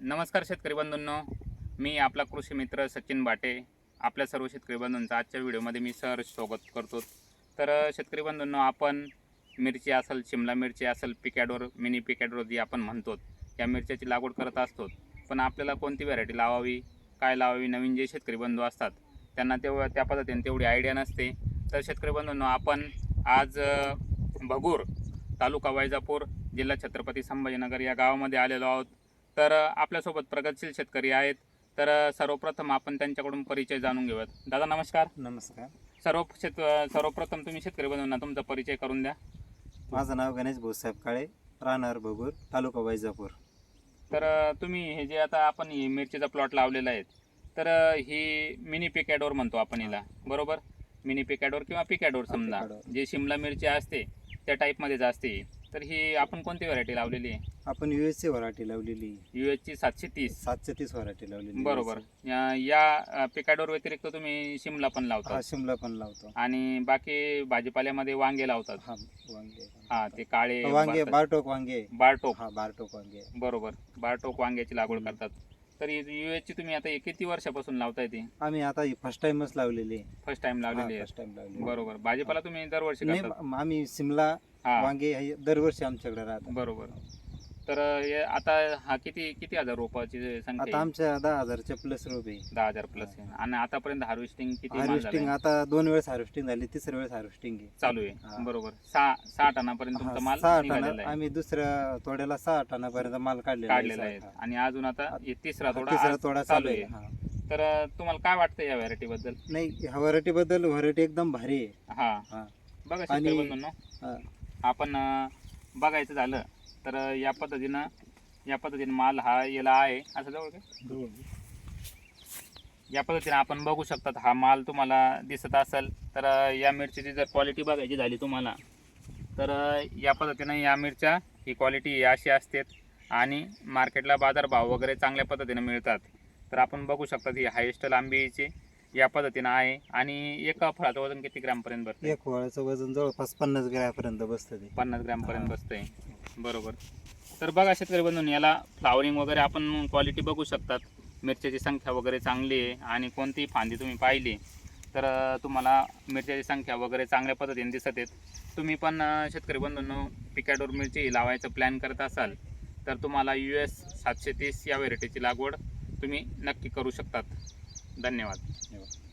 नमस्कार शेतकरी बंधूंनो. मी आपला कृषी मित्र सचिन बाटे. आपल्या सर्व शेतकरी बंधूंचा आजच्या व्हिडिओमध्ये मी सर स्वागत करतो. तर शेतकरी बंधूंनो आपण मिरची असेल शिमला मिरची असेल पिकॅडोर मिनी पिकॅडोर जी आपण म्हणतो या मिरच्याची लागवड करत असतो. पण आपल्याला कोणती व्हरायटी लावावी काय लावावी नवीन जे शेतकरी बंधू असतात त्यांना तेव्हा त्या पद्धतीने तेवढी आयडिया नसते. तर शेतकरी बंधूंनो आपण आज भगूर तालुका वैजापूर जिल्हा छत्रपती संभाजीनगर या गावामध्ये आलेलो आहोत. तर आपल्यासोबत प्रगतशील शेतकरी आहेत. तर सर्वप्रथम आपण त्यांच्याकडून परिचय जाणून घेऊयात. दादा नमस्कार. नमस्कार. सर्व शेत सर्वप्रथम तुम्ही शेतकरी बंधूंना तुमचा परिचय करून द्या. माझं नाव गणेश भाऊसाहेब काळे राहणार बगूर तालुका वैजापूर. तर तुम्ही हे जे आता आपण ही मिरचीचा प्लॉट लावलेला आहे तर ही मिनी पिकॅडोर म्हणतो आपण हिला. बरोबर? मिनी पिकॅडोर किंवा पिकॅडोर समजा. जे शिमला मिरची असते त्या टाईपमध्येच असते तर ही आपण कोणती व्हरायटी लावलेली आहे? आपण यू एस ची व्हरायटी लावलेली यू ची सातशे तीस. सातशे तीस व्हरायटी लावलेली बरोबर. या पिकाडोर व्यतिरिक्त तुम्ही शिमला पण हा लावता शिमला पण लावतो. आणि बाकी भाजीपाल्यामध्ये वांगे लावतात. हा वांगे. हा ते काळे वांगे भारतात- बारटोक वांगे. बारटोक. हा बारटोक वांगे. बरोबर. बारटोक वांग्याची लागवड हम्म. करतात. तर यू ची तुम्ही आता हे किती वर्षापासून लावताय ती? आम्ही आता ही फर्स्ट टाइमच लावलेली फर्स्ट टाइम लावलेली आहे. फर्स्ट टाइम लावलेली बरोबर. भाजीपाला तुम्ही दरवर्षी नाही करतात? म- आम्ही शिमला हा. वांगे हे दरवर्षी आमच्याकडे राहतात. बरोबर. तर हे आता हा किती किती हजार रोपाची संख्या आता आहे? आमच्या दहा हजारच्या प्लस रोप आहे. दहा हजार प्लस आहे. आणि आतापर्यंत हार्वेस्टिंग किती माल हार्वेस्टिंग? आता दोन वेळेस हार्वेस्टिंग झाली तिसऱ्या वेळेस हार्वेस्टिंग आहे. चालू हा. आहे बरोबर. सहा सहा टनापर्यंत हा, तुमचा माल सहा निघालेला टन आहे. आम्ही दुसऱ्या तोड्याला सहा टनापर्यंत माल काढलेला काढलेला आहे. हा. आणि अजून आता हे तिसरा थोडा तिसरा आज तोडा चालू आहे. हा. तर अं, तुम्हाला काय वाटतं या व्हरायटी बद्दल? नाही व्हरायटी बद्दल व्हरायटी एकदम भारी आहे. हा. हा. बघा आणि- शेतकरी बंधूंनो, हा. आपण बघायचं झालं तर या पद्धतीनं या पद्धतीने माल हा याला आहे. असं जवळ काय या पद्धतीने आपण बघू शकतात हा माल तुम्हाला दिसत असेल तर या मिरचीची जर क्वालिटी बघायची झाली तुम्हाला तर या पद्धतीनं या मिरच्या ही क्वालिटी अशी असते आणि मार्केटला बाजारभाव वगैरे चांगल्या पद्धतीने मिळतात. तर आपण बघू शकतात ही हायेस्ट लांबीची या पद्धतीनं आहे. आणि एका फळाचं वजन किती ग्रॅमपर्यंत बसतं एक वळाचं वजन जवळपास पन्नास ग्रॅमपर्यंत बसतं ते. पन्नास ग्रॅमपर्यंत. बसतंय. बरोबर. तर बघा शेतकरी बंधून याला फ्लावरिंग वगैरे आपण क्वालिटी बघू शकतात. मिरच्याची संख्या वगैरे चांगली आहे आणि कोणतीही फांदी तुम्ही पाहिली तर तुम्हाला मिरच्याची संख्या वगैरे चांगल्या पद्धतीने दिसत आहेत. तुम्ही पण शेतकरी बंधूंनो पिकॅडोर मिरची लावायचं प्लॅन करत असाल तर तुम्हाला यू एस सातशे तीस या व्हेरायटीची लागवड तुम्ही नक्की करू शकतात. धन्यवाद धन्यवाद.